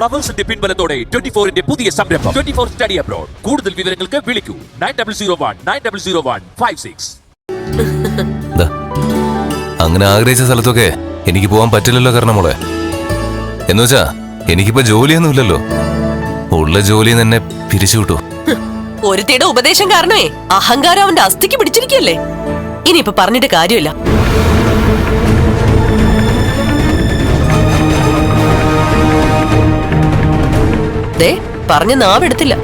ഫ്ലവേഴ്സിന്റെ പിൻബലത്തോടെ twenty ഫോറിന്റെ പുതിയ സംരംഭം. ട്വന്റി ഫോർ സ്റ്റഡി അബ്രോഡ് കൂടുതൽ വിവരങ്ങൾക്ക് വിളിക്കൂ. Nine double zero one nine double zero one five six അങ്ങനെ ആഗ്രഹിച്ച സ്ഥലത്തൊക്കെ എനിക്ക് പോകാൻ പറ്റില്ലല്ലോ കാരണം മോളെ. എന്ന് വെച്ചാ എനിക്കിപ്പോ ജോലിയൊന്നുമില്ലല്ലോ ഉള്ള ജോലി തന്നെ പിരിച്ചു വിട്ടു. ഒരുത്തിയുടെ ഉപദേശം കാരണമേ അഹങ്കാരം അവന്റെ അസ്ഥിക്ക് പിടിച്ചിരിക്കല്ലേ ഇനിയിപ്പൊ പറഞ്ഞിട്ട് കാര്യമില്ല. ദേ പറഞ്ഞ നാവെടുത്തില്ല.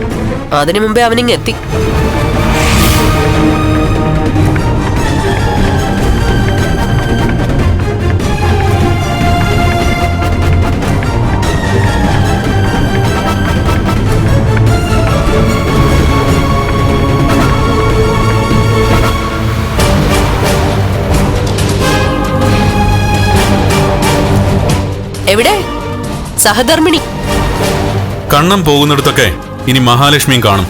അതിനു മുമ്പേ അവനിങ് എത്തി. എവിടെ? സഹധർമ്മിണി. കണ്ണം പോകുന്നിടത്തൊക്കെ ഇനി മഹാലക്ഷ്മിയും കാണും.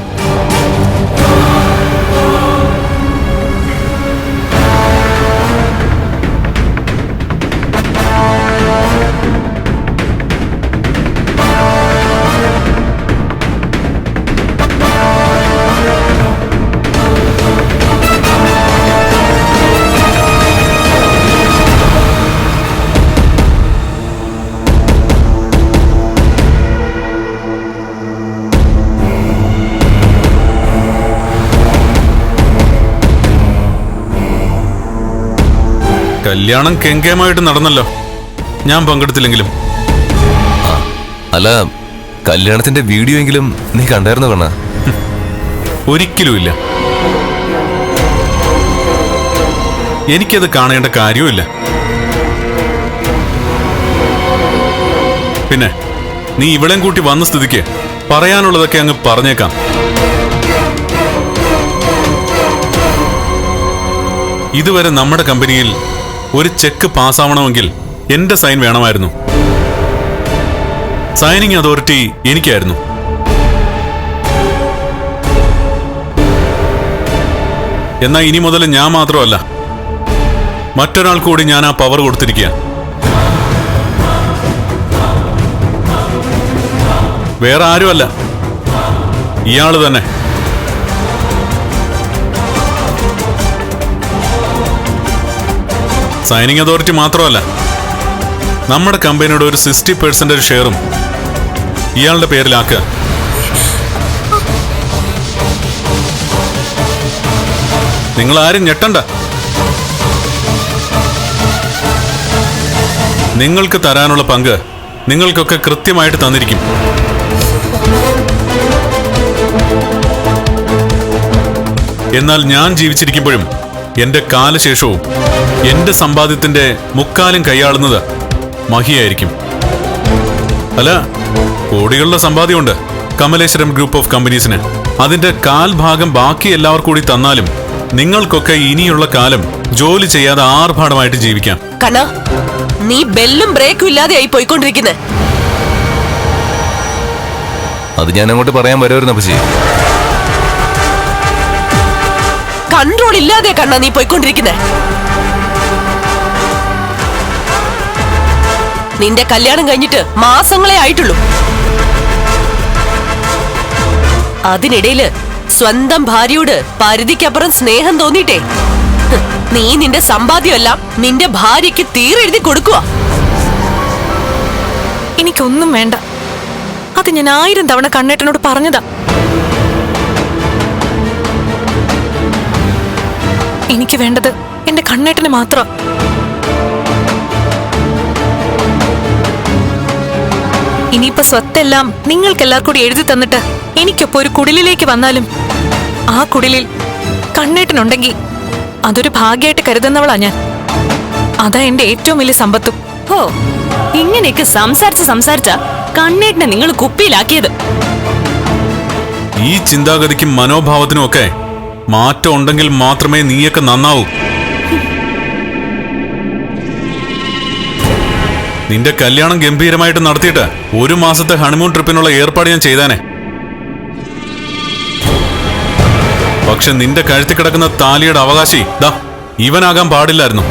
കല്യാണം കെങ്കേമായിട്ട് നടന്നല്ലോ. ഞാൻ പങ്കെടുത്തില്ലെങ്കിലും. അല്ല കല്യാണത്തിന്റെ വീഡിയോ എങ്കിലും നീ കണ്ടായിരുന്നു കണ്ണ? ഒരിക്കലുമില്ല. എനിക്കത് കാണേണ്ട കാര്യവുമില്ല. പിന്നെ നീ ഇവിടെയും കൂട്ടി വന്ന സ്ഥിതിക്ക് പറയാനുള്ളതൊക്കെ അങ്ങ് പറഞ്ഞേക്കാം. ഇതുവരെ നമ്മുടെ കമ്പനിയിൽ ഒരു ചെക്ക് പാസ്സാവണമെങ്കിൽ എന്റെ സൈൻ വേണമായിരുന്നു. സൈനിങ് അതോറിറ്റി എനിക്കായിരുന്നു. എന്നാൽ ഇനി മുതൽ ഞാൻ മാത്രമല്ല മറ്റൊരാൾ കൂടി ഞാൻ ആ പവർ കൊടുത്തിരിക്കുക വേറെ ആരുമല്ല ഇയാൾ തന്നെ. സൈനിങ് അതോറിറ്റി മാത്രമല്ല നമ്മുടെ കമ്പനിയുടെ ഒരു സിക്സ്റ്റി പെർസെന്റേജ് ഷെയറും ഇയാളുടെ പേരിലാക്കുക. നിങ്ങൾ ആരും ഞെട്ടണ്ട. നിങ്ങൾക്ക് തരാനുള്ള പങ്ക് നിങ്ങൾക്കൊക്കെ കൃത്യമായിട്ട് തന്നിരിക്കും. എന്നാൽ ഞാൻ ജീവിച്ചിരിക്കുമ്പോഴും എന്റെ കാലശേഷവും എന്റെ സമ്പാദ്യത്തിന്റെ മുക്കാലും കൈയാളുന്നത് മഹിയായിരിക്കും. അല്ല കോടികളുടെ സമ്പാദ്യമുണ്ട്. കമലേശ്വരം ഗ്രൂപ്പ് ഓഫ് കമ്പനീസിന്. അതിന്റെ കാൽ ഭാഗം ബാക്കി എല്ലാവർക്കും കൂടി തന്നാലും നിങ്ങൾക്കൊക്കെ ഇനിയുള്ള കാലം ജോലി ചെയ്യാതെ ആർഭാടമായിട്ട് ജീവിക്കാം. കണ്ണ നീ ബെല്ലും ബ്രേക്കും ഇല്ലാതെ ഇല്ലാതെയായി പോയിക്കൊണ്ടിരിക്കുന്നെ. അത് ഞാൻ അങ്ങോട്ട് പറയാൻ വരുമായിരുന്നു അപ്പച്ചി കൺട്രോൾ ഇല്ലാതെ കണ്ണ നീ പോയിക്കൊണ്ടിരിക്കുന്നെ. നിന്റെ കല്യാണം കഴിഞ്ഞിട്ട് മാസങ്ങളെ ആയിട്ടുള്ളൂ. അതിനിടയിൽ സ്വന്തം ഭാര്യയോട് പരിധിക്കപ്പുറം സ്നേഹം തോന്നിട്ടേ നീ നിന്റെ സമ്പാദ്യമെല്ലാം നിന്റെ ഭാര്യയ്ക്ക് തീരെഴുതി കൊടുക്കുക എനിക്കൊന്നും വേണ്ട. അത് ഞാൻ ആയിരം തവണ കണ്ണേട്ടനോട് പറഞ്ഞതാ. എനിക്ക് വേണ്ടത് എന്റെ കണ്ണേട്ടന് മാത്രം. ഇനിയിപ്പോ സ്വത്തെല്ലാം നിങ്ങൾക്കെല്ലാവർക്കും കൂടി എഴുതി തന്നിട്ട് എനിക്കൊപ്പം ഒരു കുടിലിലേക്ക് വന്നാലും ആ കുടിലിൽ കണ്ണേട്ടനുണ്ടെങ്കിൽ അതൊരു ഭാഗ്യമായിട്ട് കരുതുന്നവളാ ഞാൻ. അതാ എന്റെ ഏറ്റവും വലിയ സമ്പത്തും. ഓ ഇങ്ങനെയൊക്കെ സംസാരിച്ച് സംസാരിച്ച കണ്ണേട്ടനെ നിങ്ങൾ കുപ്പിയിലാക്കിയത്. ഈ ചിന്താഗതിക്കും മനോഭാവത്തിനും ഒക്കെ മാറ്റം ഉണ്ടെങ്കിൽ മാത്രമേ നീയൊക്കെ നന്നാവൂ. നിന്റെ കല്യാണം ഗംഭീരമായിട്ട് നടത്തിയിട്ട് ഒരു മാസത്തെ ഹണിമൂൺ ട്രിപ്പിനുള്ള ഏർപ്പാട് ഞാൻ ചെയ്താനെ. പക്ഷെ നിന്റെ കഴുത്തി കിടക്കുന്ന താലിയുടെ അവകാശി ദാ ഇവനാകാൻ പാടില്ലായിരുന്നു.